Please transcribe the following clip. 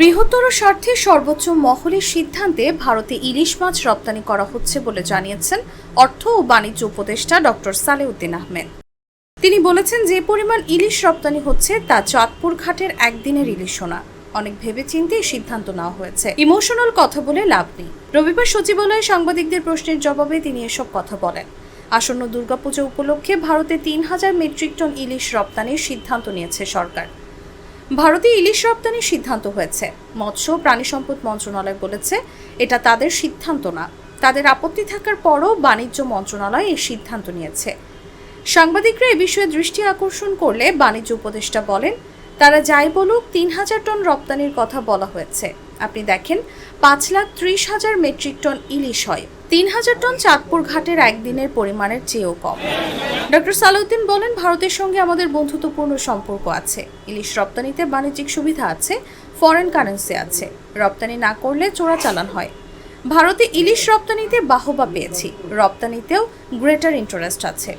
বৃহত্তর স্বার্থে সর্বোচ্চ মহলের সিদ্ধান্তে ভারতে ইলিশ মাছ রপ্তানি করা হচ্ছে বলে জানিয়েছেন অর্থ ও বাণিজ্য উপদেষ্টা ডক্টর সালেউদ্দিন আহমেদ। তিনি বলেছেন যে পরিমাণ ইলিশ রপ্তানি হচ্ছে তা চাঁদপুর ঘাটের একদিনের ইলিশ সোনা। অনেক ভেবেচিন্তে এই সিদ্ধান্ত নেওয়া হয়েছে। ইমোশনাল কথা বলে লাভ নেই। রবিবার সচিবালয়ে সাংবাদিকদের প্রশ্নের জবাবে তিনি এসব কথা বলেন। আসন্ন দুর্গাপূজা উপলক্ষে ভারতে তিন হাজার মেট্রিক টন ইলিশ রপ্তানির সিদ্ধান্ত নিয়েছে সরকার। ভারতে ইলিশ রপ্তানির সিদ্ধান্ত হয়েছে। মৎস্য প্রাণী সম্পদ মন্ত্রণালয় বলেছে, এটা তাদের সিদ্ধান্ত না। তাদের আপত্তি থাকার পরও বাণিজ্য মন্ত্রণালয় এই সিদ্ধান্ত নিয়েছে। সাংবাদিকরা এ বিষয়ে দৃষ্টি আকর্ষণ করলে বাণিজ্য উপদেষ্টা বলেন তারা যাই বলুক, তিন হাজার টন রপ্তানির কথা বলা হয়েছে। আপনি দেখেন, পাঁচ লাখ ত্রিশ হাজার মেট্রিক টন ইলিশ হয়। তিন হাজার টন চাঁদপুর ঘাটের একদিনের পরিমাণের চেয়েও কম। ডক্টর সালাউদ্দিন বলেন, ভারতের সঙ্গে আমাদের বন্ধুত্বপূর্ণ সম্পর্ক আছে। ইলিশ রপ্তানিতে বাণিজ্যিক সুবিধা আছে ফরেন কারেন্সি আছে। রপ্তানি না করলে চোরাচালান হয়। ভারতে ইলিশ রপ্তানিতে বাহবা পেয়েছি। রপ্তানিতেও গ্রেটার ইন্টারেস্ট আছে।